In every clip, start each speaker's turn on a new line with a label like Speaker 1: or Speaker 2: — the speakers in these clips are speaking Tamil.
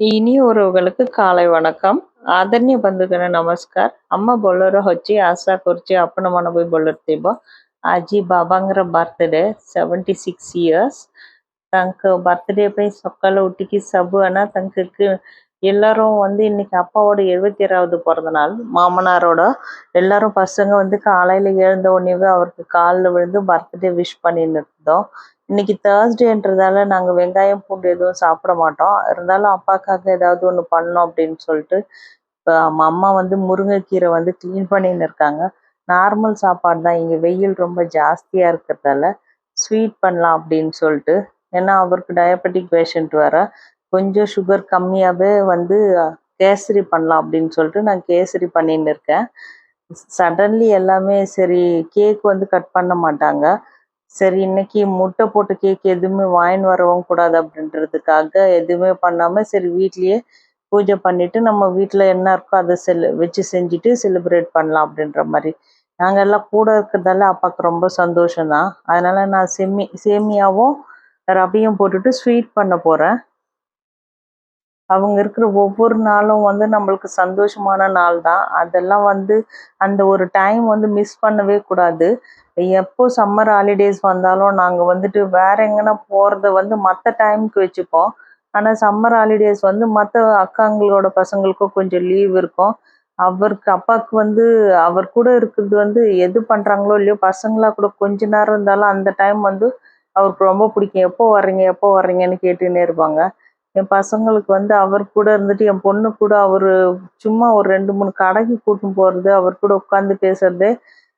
Speaker 1: ಇನಿ ಉರವುಗಳಿಗೆ ಕಾಲೈ ವಣಕಂ ಆದರಣೀಯ ಬಂಧುಗಳ ನಮಸ್ಕಾರ ಅಮ್ಮ ಬೊಳ್ಳೋರ ಹೊಚ್ಚಿ ಆಸಾ ಕುರ್ಚಿ ಅಪ್ಪನ ಮನ ಹೋಗಿ ಬೊಳ್ಳರ್ತೀವ ಆಜಿ ಬಾಬಾಂಗರ ಬರ್ತ್ಡೇ ಸೆವೆಂಟಿ ಸಿಕ್ಸ್ ಇಯರ್ಸ್ ତାଙ୍କ ବାର୍ଥଡେ ପାଇଁ ସକାଳୁ ଉଠିକି ସବୁ ଆନା ତାଙ୍କ எல்லாரும் வந்து இன்னைக்கு அப்பாவோட எழுபத்தி ஏழாவது பிறந்த நாள் மாமனாரோட எல்லாரும் பசங்க வந்து காலையில எழுந்த உடனேவே அவருக்கு காலில் விழுந்து பர்த்டே விஷ் பண்ணின்னு இருந்தோம். இன்னைக்கு தேர்ஸ்டேன்றதால நாங்கள் வெங்காயம் பூண்டு எதுவும் சாப்பிட மாட்டோம். இருந்தாலும் அப்பாக்காக ஏதாவது ஒன்று பண்ணோம் அப்படின்னு சொல்லிட்டு இப்போ அம்மா வந்து முருங்கைக்கீரை வந்து க்ளீன் பண்ணின்னு இருக்காங்க. நார்மல் சாப்பாடு தான். இங்கே வெயில் ரொம்ப ஜாஸ்தியாக இருக்கிறதால ஸ்வீட் பண்ணலாம் அப்படின்னு சொல்லிட்டு. ஏன்னா அவருக்கு டயபெட்டிக் பேஷண்ட் வேற. கொஞ்சம் சுகர் கம்மியாகவே வந்து கேசரி பண்ணலாம் அப்படின்னு சொல்லிட்டு நான் கேசரி பண்ணின்னு இருக்கேன். சடன்லி எல்லாமே சரி கேக் வந்து கட் பண்ண மாட்டாங்க. சரி இன்னைக்கு முட்டை போட்டு கேக் எதுவுமே வாங்கின்னு வரவும் கூடாது அப்படின்றதுக்காக எதுவுமே பண்ணாமல் சரி வீட்லேயே பூஜை பண்ணிட்டு நம்ம வீட்டில் என்ன இருக்கோ அதை செல் வச்சு செஞ்சுட்டு செலிப்ரேட் பண்ணலாம் அப்படின்ற மாதிரி. நாங்கள் எல்லாம் கூட இருக்கிறதால அப்பாவுக்கு ரொம்ப சந்தோஷம் தான் அதனால நான் செமி சேமியாவும் ரவையும் போட்டுட்டு ஸ்வீட் பண்ண போகிறேன் அவங்க இருக்கிற ஒவ்வொரு நாளும் வந்து நம்மளுக்கு சந்தோஷமான நாள் தான். அதெல்லாம் வந்து அந்த ஒரு டைம் வந்து மிஸ் பண்ணவே கூடாது. எப்போ சம்மர் ஹாலிடேஸ் வந்தாலும் நாங்கள் வந்துட்டு வேற எங்கன்னா போகிறத வந்து மற்ற டைமுக்கு வச்சுப்போம். ஆனால் சம்மர் ஹாலிடேஸ் வந்து மற்ற அக்காங்களோட பசங்களுக்கும் கொஞ்சம் லீவ் இருக்கும். அவருக்கு அப்பாவுக்கு வந்து அவர் கூட இருக்கிறது வந்து எது பண்ணுறாங்களோ இல்லையோ பசங்களா கூட கொஞ்ச நேரம் இருந்தாலும் அந்த டைம் வந்து அவருக்கு ரொம்ப பிடிக்கும். எப்போ வர்றீங்க எப்போ வர்றீங்கன்னு கேட்டுன்னே இருப்பாங்க. என் பசங்களுக்கு வந்து அவர் கூட இருந்துட்டு என் பொண்ணு கூட அவர் சும்மா ஒரு ரெண்டு மூணு கடைக்கு கூட்டின்னு போகிறது அவர் கூட உட்காந்து பேசுறது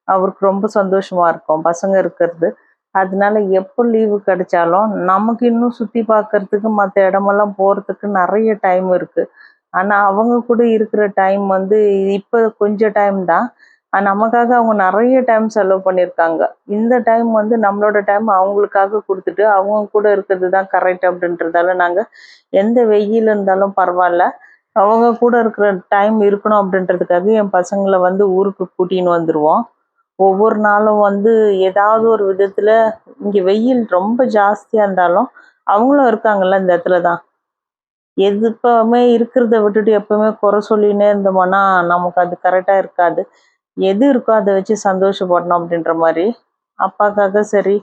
Speaker 1: அவருக்கு ரொம்ப சந்தோஷமா இருக்கும் பசங்க இருக்கிறது. அதனால எப்போ லீவு கிடைச்சாலும் நமக்கு இன்னும் சுற்றி பார்க்கறதுக்கு மற்ற இடமெல்லாம் போகிறதுக்கு நிறைய டைம் இருக்குது ஆனால் அவங்க கூட இருக்கிற டைம் வந்து இப்போ கொஞ்சம் டைம் தான். நமக்காக அவங்க நிறைய டைம் செலவு பண்ணியிருக்காங்க. இந்த டைம் வந்து நம்மளோட டைம் அவங்களுக்காக கொடுத்துட்டு அவங்க கூட இருக்கிறது தான் கரெக்ட் அப்படின்றதால நாங்கள் எந்த வெயில் இருந்தாலும் பரவாயில்ல. அவங்க கூட இருக்கிற டைம் இருக்கணும் அப்படின்றதுக்காக என் பசங்களை வந்து ஊருக்கு கூட்டின்னு வந்துடுவோம் ஒவ்வொரு நாளும் வந்து ஏதாவது ஒரு விதத்தில் இங்கே வெயில் ரொம்ப ஜாஸ்தியாக இருந்தாலும் அவங்களும் இருக்காங்கல்ல இந்த இடத்துல தான். எது எப்பவுமே இருக்கிறத விட்டுட்டு எப்பவுமே குறை சொல்லினே இருந்தோம்னா நமக்கு அது கரெக்டாக இருக்காது. எது இருக்கோ அதை வச்சு சந்தோஷப்படணும் அப்படின்ற மாதிரி. அப்பாக்காக சரி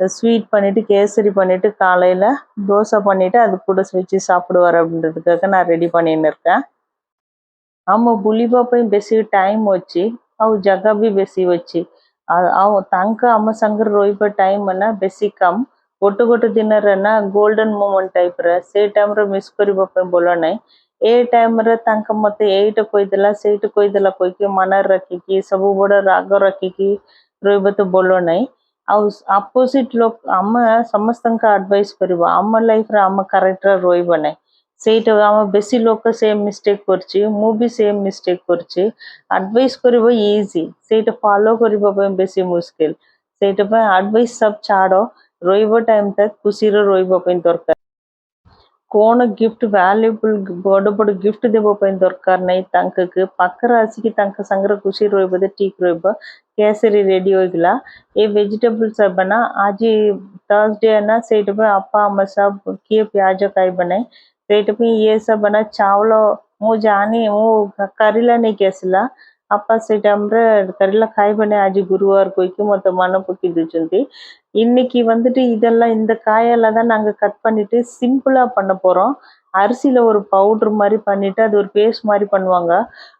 Speaker 1: ஸ்வீட் பண்ணிவிட்டு கேசரி பண்ணிவிட்டு காலையில் தோசை பண்ணிவிட்டு அது கூட வச்சு சாப்பிடுவார் அப்படின்றதுக்காக நான் ரெடி பண்ணின்னு இருக்கேன். ஆமாம் బులిబాబాయ్ బెసి టైం వచ్చి అవు జగ బి బెసి వచ్చి అవు తంక అమ్మ సంగర్ రోయిబ టైం అన్న బెసి కమ్ గొట్టు గొట్టు తిన్నరన్న గోల్డెన్ మూమెంట్ టైప్ ರ ಸೇ ಟೈಮ್ ರ ಮಿಸ್ ಕರಿಬಪ್ಪ ଭଲ ନାହିଁ ଏ ଟାଇମ୍ରେ ତାଙ୍କ ମୋତେ ଏଇଟା କହିଦେଲା ସେଇଟା କହିଦେଲା କହିକି ମନରେ ରଖିକି ସବୁବେଳେ ରାଗ ରଖିକି ରହିବା ତ ଭଲ ନାହିଁ ଆଉ ଅପୋଜିଟ୍ ଲୋକ ଆମେ ସମସ୍ତଙ୍କ ଆଡ଼ଭାଇସ୍ କରିବା ଆମ ଲାଇଫ୍ରେ ଆମ କ୍ୟାରେକ୍ଟର ରହିବ ନାହିଁ ସେଇଟା ଆମ ବେଶୀ ଲୋକ ସେମ୍ ମିଷ୍ଟେକ୍ କରିଛି ମୁଁ ବି ସେମ୍ ମିଷ୍ଟେକ୍ କରିଛି ଆଡ଼ଭାଇସ୍ କରିବା ଇଜି ସେଇଟା ଫଲୋ କରିବା ପାଇଁ ବେଶୀ ମୁସ୍କିଲ ସେଇଟା ପାଇଁ ଆଡ଼ଭାଇସ୍ ସବୁ ଛାଡ଼ ରହିବ ଟାଇମ୍ଟା ଖୁସିରେ ରହିବା ପାଇଁ ଦରକାର కోన గిఫ్ట్ వాల్యుబుల్ గొడబడు గిఫ్ట్ ଦେବା ପାଇଁ ଦରକାର ନାହିଁ ତାଙ୍କକୁ ପାଖରେ ଆସିକି ତାଙ୍କ ସାଙ୍ଗରେ ଖୁସି ରହିବ ଯେ ଠିକ୍ ରହିବ கேசரி ரெடி ஆகிக்கலாம் ஏ வெஜிடபிள்ஸ் அப்படின்னா ஆஜி தர்ஸ்டேனா ସେଇଟା ପାଇଁ அப்பா அம்மா சப் କିଏ ପିଆଜ ଖାଇବନି ସେଇଟା ପାଇଁ ଇଏ ସବୁ ବନା ଚାଉଳ ମୁଁ ଜାଣି ମୁଁ କରିଲା ନେଇକି ଆସିଲା அப்பா ସେଇ டைம்ல கறில காய்பண்ணே ஆஜி குருவார் போய்க்கு மொத்த மன பொக்கி தூச்சுந்தி இன்னைக்கு வந்துட்டு இதெல்லாம் இந்த காயெல்லாம் தான் நாங்கள் கட் பண்ணிட்டு சிம்பிளாக பண்ண போகிறோம் அரிசியில் ஒரு பவுட்ரு மாதிரி பண்ணிட்டு அது ஒரு பேஸ்ட் மாதிரி பண்ணுவாங்க.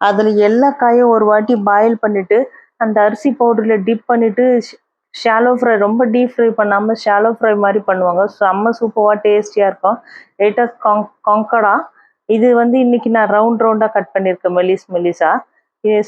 Speaker 1: அதில் எல்லா காயும் ஒரு வாட்டி பாயில் பண்ணிட்டு அந்த அரிசி பவுடரில் டிப் பண்ணிட்டு ஷாலோ ஃப்ரை ரொம்ப டீப் ஃப்ரை பண்ணாமல் ஷாலோ ஃப்ரை மாதிரி பண்ணுவாங்க. செம்ம சூப்பராக டேஸ்டியாக இருக்கும். லேட்டாக காங் காங்கடா இது வந்து இன்னைக்கு நான் ரவுண்ட் ரவுண்டாக கட் பண்ணியிருக்கேன் மெலிஸ் மெலிஸாக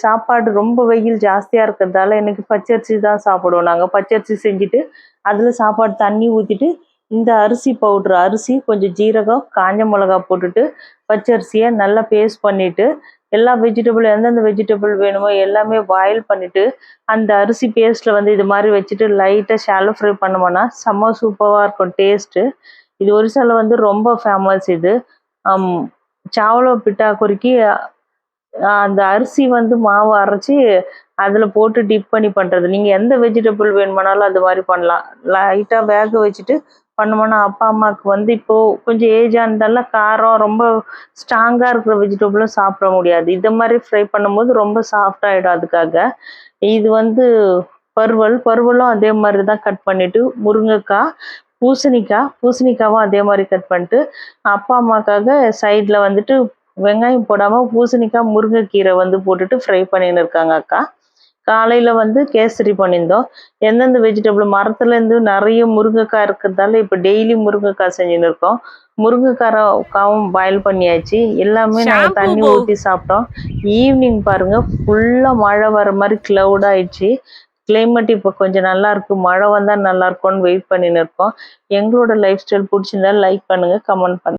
Speaker 1: சாப்பாடு ரொம்ப வெயில் ஜாஸ்தியாக இருக்கிறதால எனக்கு பச்சரிசி தான் சாப்பிடுவோம். நாங்கள் பச்சரிசி செஞ்சுட்டு அதில் சாப்பாடு தண்ணி ஊற்றிட்டு இந்த அரிசி பவுட்ரு அரிசி கொஞ்சம் ஜீரகம் காஞ்ச மிளகா போட்டுட்டு பச்சரிசியை நல்லா பேஸ்ட் பண்ணிவிட்டு எல்லா வெஜிடபிள் எந்தெந்த வெஜிடபிள் வேணுமோ எல்லாமே பாயில் பண்ணிவிட்டு அந்த அரிசி பேஸ்ட்டில் வந்து இது மாதிரி வச்சுட்டு லைட்டாக ஷாலோ ஃப்ரை பண்ணோம்னா செம்ம சூப்பராக இருக்கும் டேஸ்ட்டு இது ஒரிசாவில் வந்து ரொம்ப ஃபேமஸ் இது. சாவலோ பிட்டா குறுக்கி அந்த அரிசி வந்து மாவு அரைச்சி அதில் போட்டு டிப் பண்ணி பண்ணுறது நீங்கள் எந்த வெஜிடபிள் வேணுமானாலும் அது மாதிரி பண்ணலாம். லைட்டாக வேக வச்சுட்டு பண்ணோம்னா அப்பா அம்மாவுக்கு வந்து இப்போது கொஞ்சம் ஏஜாக இருந்தாலும் காரம் ரொம்ப ஸ்ட்ராங்காக இருக்கிற வெஜிடபிளும் சாப்பிட முடியாது. இதை மாதிரி ஃப்ரை பண்ணும்போது ரொம்ப சாஃப்டாகிடும் அதுக்காக. இது வந்து பருவல். பருவலும் அதே மாதிரி தான் கட் பண்ணிவிட்டு முருங்கைக்காய் பூசணிக்காய் பூசணிக்காவும் அதே மாதிரி கட் பண்ணிட்டு அப்பா அம்மாக்காக சைடில் வந்துட்டு வெங்காயம் போடாமல் பூசணிக்காய் முருங்கைக்கீரை வந்து போட்டுட்டு ஃப்ரை பண்ணின்னு இருக்காங்க அக்கா. காலையில் வந்து கேசரி பண்ணியிருந்தோம். எந்தெந்த வெஜிடபிள் மரத்துலேருந்து நிறைய முருங்கைக்காய் இருக்கிறதால இப்போ டெய்லி முருங்கைக்காய் செஞ்சுன்னு இருக்கோம். முருங்கைக்காரக்காவும் பாயில் பண்ணியாச்சு. எல்லாமே நாங்கள் தண்ணி ஊற்றி சாப்பிட்டோம். ஈவினிங் பாருங்க ஃபுல்லாக மழை வர மாதிரி க்ளவுட் ஆயிடுச்சு. கிளைமேட் இப்போ கொஞ்சம் நல்லா இருக்கு. மழை வந்தால் நல்லா இருக்கும்னு வெயிட் பண்ணின்னு இருக்கோம். எங்களோட லைஃப் ஸ்டைல் பிடிச்சிருந்தா லைக் பண்ணுங்க கமெண்ட் பண்ணுங்க.